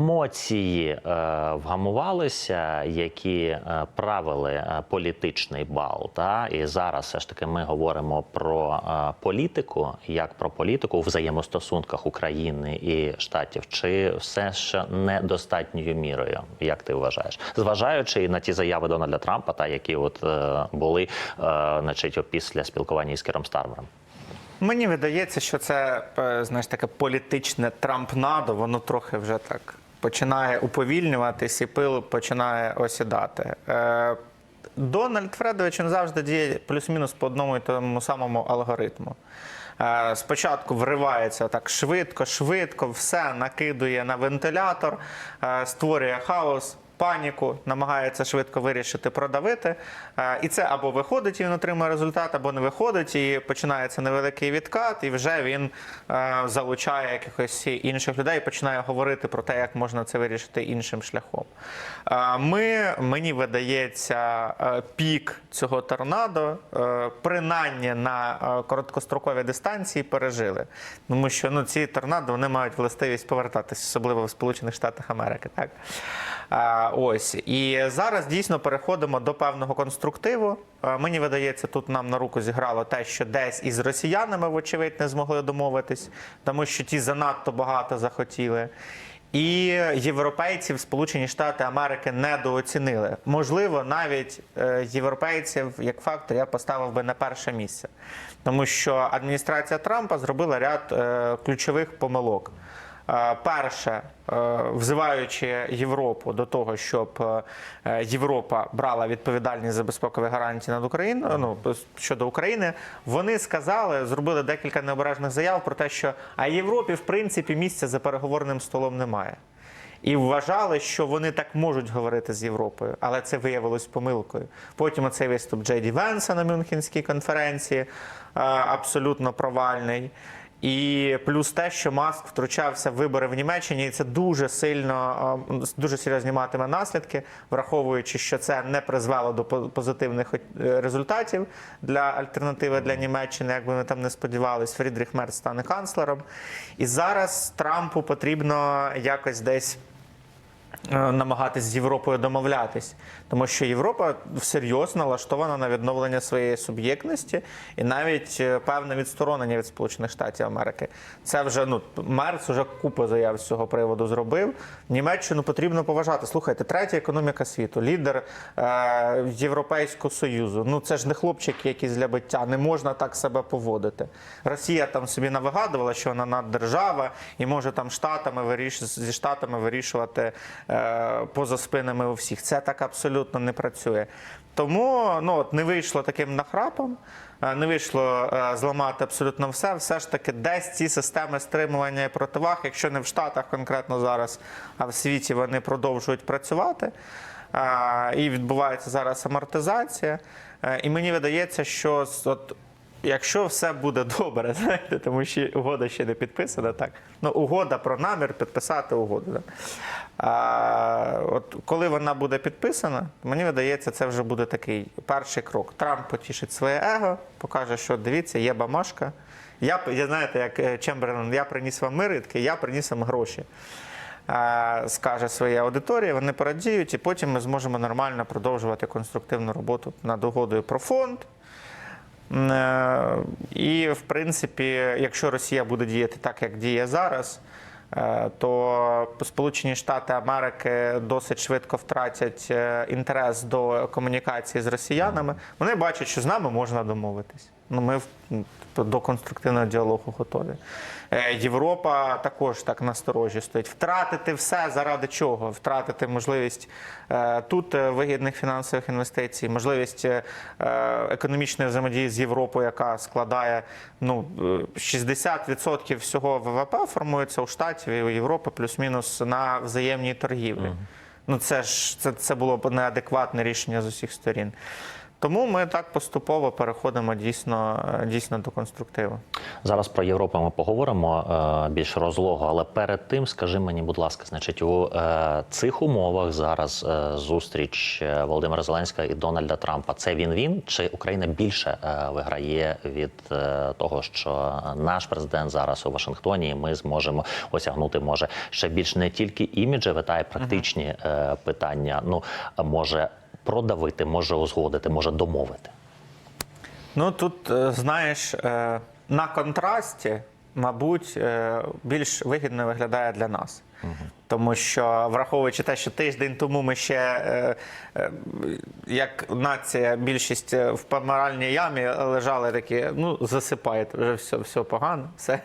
Емоції е, вгамувалися, які е, правили е, політичний бал. Та і зараз все ж таки ми говоримо про е, політику, як про політику у взаємостосунках України і штатів, чи все ще недостатньою мірою, як ти вважаєш, зважаючи на ті заяви Дональда Трампа, та які от е, були, е, значить, після спілкування із Кером Стармером. Мені видається, що це е, знаєш таке політичне трампнадо, воно трохи вже так починає уповільнюватись і пил починає осідати. Е, Дональд Фредович він завжди діє плюс-мінус по одному і тому самому алгоритму. Е, Спочатку вривається так швидко, швидко, все накидує на вентилятор, е, створює хаос. Паніку намагається швидко вирішити, продавити, Е, і це або виходить і він отримує результат, або не виходить, і починається невеликий відкат, і вже він е, залучає якихось інших людей, і починає говорити про те, як можна це вирішити іншим шляхом. Е, Ми мені видається пік цього торнадо, принаймні на короткостроковій дистанції пережили, тому що ну ці торнадо вони мають властивість повертатись, особливо в Сполучених Штатах Америки. Так ось і зараз дійсно переходимо до певного конструктиву. Мені видається, тут нам на руку зіграло те, що десь із росіянами, вочевидь, не змогли домовитись, тому що ті занадто багато захотіли. І європейців Сполучені Штати Америки недооцінили. Можливо, навіть е, європейців як фактор я поставив би на перше місце, тому що адміністрація Трампа зробила ряд е, ключових помилок. Е, Перше, е, взиваючи Європу до того, щоб е, Європа брала відповідальність за безпекові гарантії над Україною, ну щодо України, вони сказали, зробили декілька необережних заяв про те, що а Європі в принципі місця за переговорним столом немає. І вважали, що вони так можуть говорити з Європою, але це виявилось помилкою. Потім оцей виступ Джей Ді Венса на Мюнхенській конференції абсолютно провальний. І плюс те, що Маск втручався в вибори в Німеччині, і це дуже сильно е, дуже серйозні матиме наслідки, враховуючи, що це не призвело до позитивних е, результатів для альтернативи для Німеччини, як би ми там не сподівались, Фрідріх Мерц стане канцлером. І зараз Трампу потрібно якось десь намагатись з Європою домовлятись, тому що Європа всерйоз налаштована на відновлення своєї суб'єктності і навіть е, певне відсторонення від Сполучених Штатів Америки. Це вже ну Мерц вже купу заяв з цього приводу зробив. Німеччину потрібно поважати. Слухайте, третя економіка світу, лідер е, Європейського союзу. Ну це ж не хлопчики, якісь для биття. Не можна так себе поводити. Росія там собі навигадувала, що вона наддержава і може там штатами виріш... зі штатами вирішувати е, поза спинами у всіх. Це так абсолютно не працює. Тому ну от не вийшло таким нахрапом. е, Не вийшло е, зламати абсолютно все. Все ж таки, десь ці системи стримування і противаг, якщо не в Штатах конкретно зараз, а в світі вони продовжують працювати. Е, І відбувається зараз амортизація. Е, І мені видається, що от Якщо все буде добре, знаєте, тому що угода ще не підписана, так. Ну, угода про намір підписати угоду. Так. А, от коли вона буде підписана, мені видається, це вже буде такий перший крок. Трамп потішить своє его, покаже, що дивіться, є бамашка. Я, я знаєте, як е, Чемберлен, я приніс вам мир, і такий, я приніс вам гроші. Скаже своїй аудиторії, вони порадіють, і потім ми зможемо нормально продовжувати конструктивну роботу над угодою про фонд. Е, І, в принципі, якщо Росія буде діяти так, як діє зараз, е, то Сполучені Штати Америки досить швидко втратять е, інтерес до комунікації з росіянами. Вони бачать, що з нами можна домовитись. Ну, ми тобто до конструктивного діалогу готові. Е, Європа також так насторожі стоїть. Втратити все заради чого? Втратити можливість е, тут е, вигідних фінансових інвестицій, можливість економічної взаємодії з Європою, яка складає ну, е, 60% всього ВВП формується у Штатів і у Європи, плюс-мінус на взаємній торгівлі. Ну це ж це, це було б неадекватне рішення з усіх сторін. Тому ми так поступово переходимо дійсно, дійсно до конструктиву. Зараз про Європу ми поговоримо е, більш розлого, але перед тим скажи мені, будь ласка, значить, у е, цих умовах зараз е, зустріч Володимира Зеленського і Дональда Трампа це він він чи Україна більше виграє від того, що наш президент зараз у Вашингтоні, і ми зможемо осягнути може ще більш не тільки іміджеве, та й практичні е, питання. Ну може продавити, може узгодити, може домовити. Ну тут, е, знаєш, е, на контрасті, мабуть, е, більш вигідно виглядає для нас. Тому що, враховуючи те, що тиждень тому ми ще е, е, як нація, більшість е, в помиральній ямі лежали такі, ну засипаєте, вже все, все погано, все,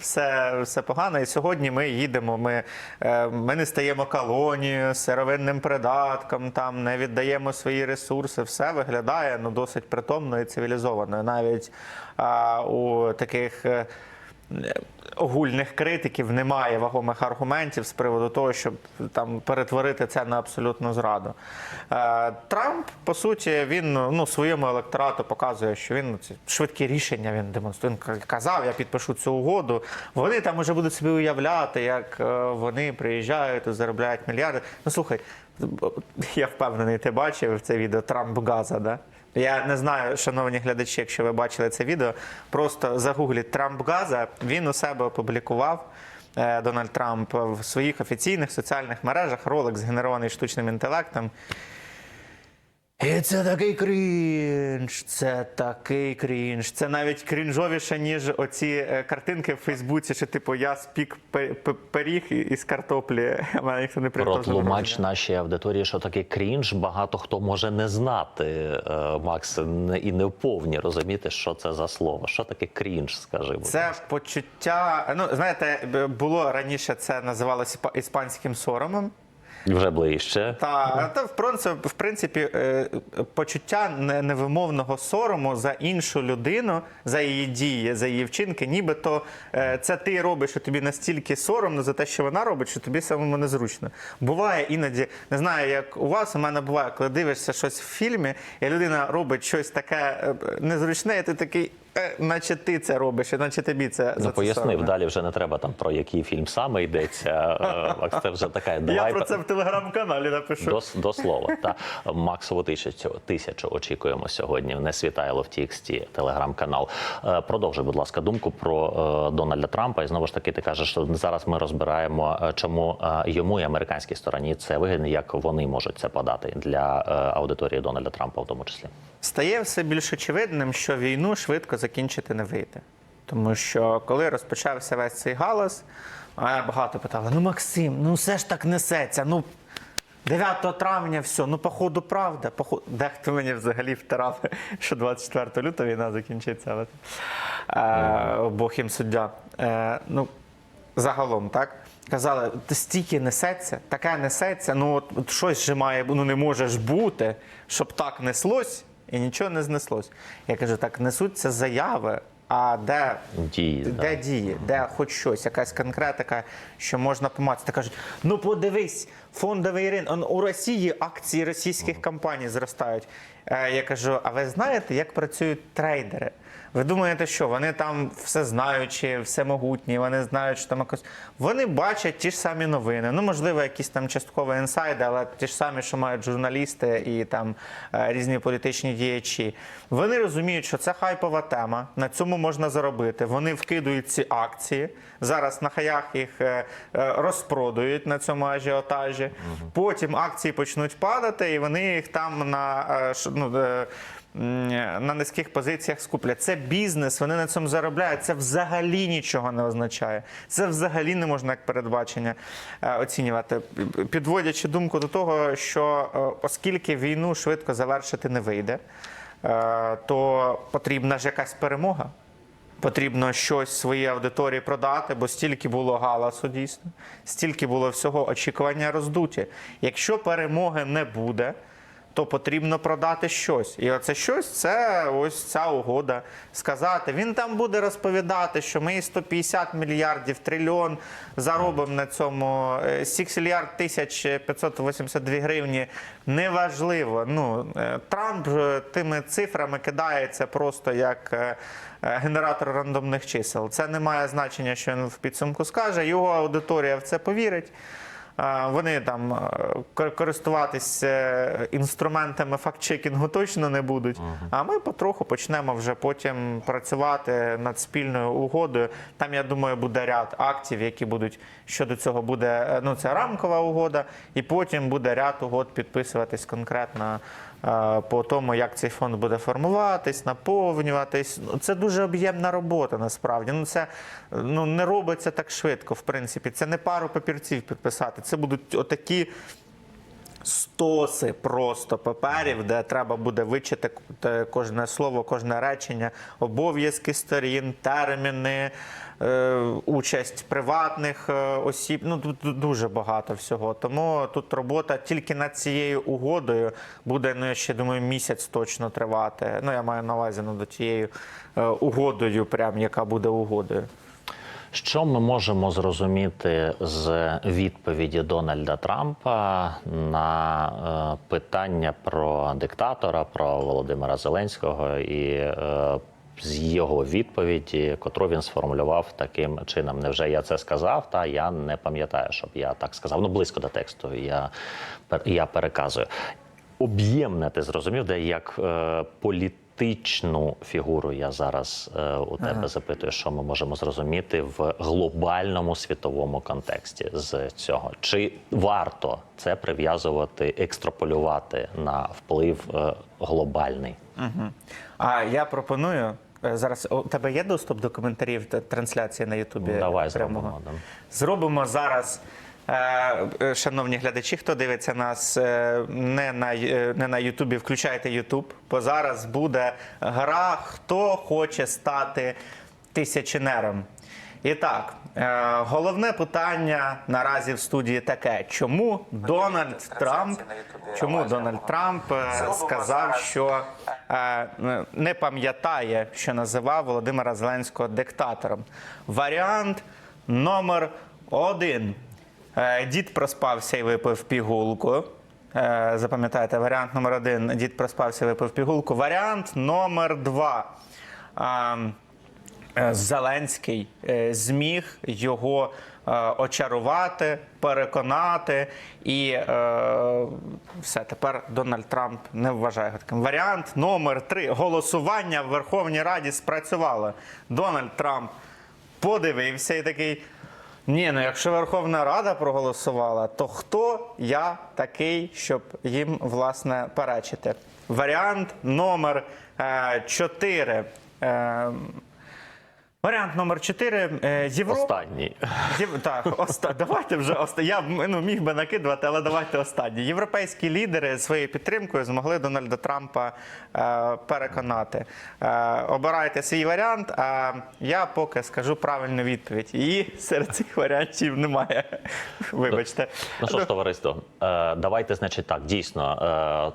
все, все погано. І сьогодні ми їдемо. Ми, е, ми не стаємо колонією, сировинним придатком, там не віддаємо свої ресурси. Все виглядає ну досить притомно і цивілізовано. Навіть а, у таких. Е, огульних критиків немає вагомих аргументів з приводу того, щоб там перетворити це на абсолютну зраду. Е, Трамп, по суті, він ну своєму електорату показує, що він ці швидкі рішення він демонструє. Він казав, я підпишу цю угоду. Вони там вже будуть собі уявляти, як е, вони приїжджають і заробляють мільярди. Ну слухай, я впевнений, ти бачив це відео Трамп Газа, да? Я не знаю, шановні глядачі, якщо ви бачили це відео, просто загугліть Трамп Газа. Він у себе опублікував е, Дональд Трамп в своїх офіційних соціальних мережах ролик згенерований штучним інтелектом. І це такий крінж, це такий крінж. Це навіть крінжовіше, ніж оці е, картинки в Фейсбуці, що типу я спік пиріг із картоплі. Мене ніхто не. Протлумач нашій аудиторії, що таке крінж, багато хто може не знати, е, Макс, і не вповні розуміти, що це за слово. Що таке крінж, скажи. будь Це почуття. Ну знаєте, було раніше це називалося іспа- іспанським соромом. Вже ближче. Та та в принципі, в принципі, е, почуття невимовного сорому за іншу людину, за її дії, за її вчинки, нібито е, це ти робиш, що тобі настільки соромно за те, що вона робить, що тобі самому незручно. Буває іноді, не знаю, як у вас, у мене буває, коли дивишся щось в фільмі, і людина робить щось таке е, незручне, і ти такий, наче ти це робиш, і наче тобі це Ну, пояснив, далі вже не треба там про який фільм саме йдеться. Е, це вже така. Я про це в телеграм-каналі напишу. До, до слова, та Максову тисячу, тисячу очікуємо сьогодні. Не світайло в TXT, телеграм-канал. Е, Продовжуй, будь ласка, думку про е, Дональда Трампа. І знову ж таки, ти кажеш, що зараз ми розбираємо, е, чому е, йому і американській стороні це вигідно, як вони можуть це подати для е, аудиторії Дональда Трампа, в тому числі. Стає все більш очевидним, що війну швидко закінчити не вийде. Тому що коли розпочався весь цей галас, а багато питали: ну Максим, ну все ж так несеться. Ну 9 травня все, ну походу правда. Походу... Дехто мені взагалі втирав, що 24 лютого війна закінчиться. Але... Е, Бог їм суддя. Е, ну, загалом, так? Казали, «Та стільки несеться, таке несеться, ну от, от щось же має, ну не може ж бути, щоб так неслось і нічого не знеслось. Я кажу, так несуться заяви, а де, Дії, де да. дії, де хоч щось, якась конкретика, що можна помацати. Кажуть, ну подивись, фондовий ринок, у Росії акції російських компаній зростають. Е, Я кажу, а ви знаєте, як працюють трейдери? Ви думаєте, що вони там все знаючі, все могутні, вони знають, що там якось. Вони бачать ті ж самі новини. Ну, можливо, якісь там часткові інсайди, але ті ж самі, що мають журналісти і там е, різні політичні діячі. Вони розуміють, що це хайпова тема, на цьому можна заробити. Вони вкидують ці акції. Зараз на хаях їх е, е, розпродають на цьому ажіотажі. Потім акції почнуть падати, і вони їх там на е, ну, на низьких позиціях скуплять. Це бізнес, вони на цьому заробляють. Це взагалі нічого не означає. Це взагалі не можна як передбачення оцінювати. Підводячи думку до того, що оскільки війну швидко завершити не вийде, то потрібна ж якась перемога. Потрібно щось своїй аудиторії продати, бо стільки було галасу дійсно, стільки було всього очікування роздуті. Якщо перемоги не буде, то потрібно продати щось. І оце щось це ось ця угода. Сказати, він там буде розповідати, що ми 150 мільярдів, трильйон заробимо на цьому. е, 6 мільярд тисяч 582 гривні. Неважливо. Ну, е, Трамп е, тими цифрами кидається просто як е, е, генератор рандомних чисел. Це не має значення, що він в підсумку скаже. Його аудиторія в це повірить. Е, Вони там користуватися користуватись е, інструментами фактчекінгу точно не будуть. А ми потроху почнемо вже потім працювати над спільною угодою. Там, я думаю, буде ряд актів, які будуть щодо цього буде. е, Ну, це рамкова угода, і потім буде ряд угод підписуватись конкретно е, по тому, як цей фонд буде формуватись, наповнюватись. Ну, Це дуже об'ємна робота насправді. Ну, це ну, не робиться так швидко, в принципі. Це не пару папірців підписати. Це будуть отакі. Стоси просто паперів, де треба буде вичити кожне слово, кожне речення, обов'язки сторін, терміни, е, участь приватних е, осіб. Ну тут дуже багато всього. Тому тут робота тільки над цією угодою буде, ну я ще думаю, місяць точно тривати. Ну я маю на увазі над тією е, угодою, прям яка буде угодою. Що ми можемо зрозуміти з відповіді Дональда Трампа на е, питання про диктатора, про Володимира Зеленського і е, з його відповіді, котру він сформулював таким чином? Невже я це сказав? Та я не пам'ятаю, щоб я так сказав. Ну близько до тексту. Я, я переказую. Об'ємне ти зрозумів, де як е, політичну фігуру я зараз е, у тебе запитую, що ми можемо зрозуміти в глобальному світовому контексті з цього. Чи варто це прив'язувати, екстраполювати на вплив е, глобальний? А я пропоную е, зараз. У тебе є доступ до коментарів та трансляції на Ютубі? Давай прямого? зробимо. да. Зробимо зараз. Е, е, Шановні глядачі, хто дивиться нас е, не на, не на Ютубі, включайте Ютуб, бо зараз буде гра Хто хоче стати тисяченером. І так, головне питання наразі в студії таке: чому Дональд Трамп, чому Дональд Трамп сказав, що не пам'ятає, що називав Володимира Зеленського диктатором? Варіант номер один. Е, Дід проспався і випив пігулку. Е, Запам'ятайте, варіант номер один. Дід проспався і випив пігулку. Варіант номер два. Ем, е, Зеленський зміг його очарувати, переконати, і все тепер Дональд Трамп не вважає його таким. Варіант номер три. Голосування в Верховній Раді спрацювало. Дональд Трамп подивився і такий. Ні, ну якщо Верховна Рада проголосувала, то хто я такий, щоб їм власне перечити? Варіант номер 4. Варіант номер 4. Європа. Останній. Єв... Так, оста... давайте вже оста... Я ну, міг би накидувати, але давайте останнє. Європейські лідери своєю підтримкою змогли Дональда Трампа е, переконати. Е, обирайте свій варіант, а я поки скажу правильну відповідь. І серед цих варіантів немає. Вибачте. Ну що ж, товариство, е, давайте, значить, так, дійсно,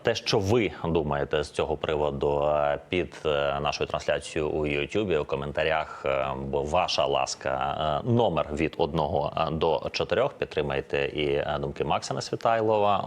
е, те, що ви думаєте з цього приводу е, під е, нашою трансляцією у Ютубі, у коментарях, е, ваша ласка, е, номер від 1 до 4, підтримайте і е, думки Максима Світайлова.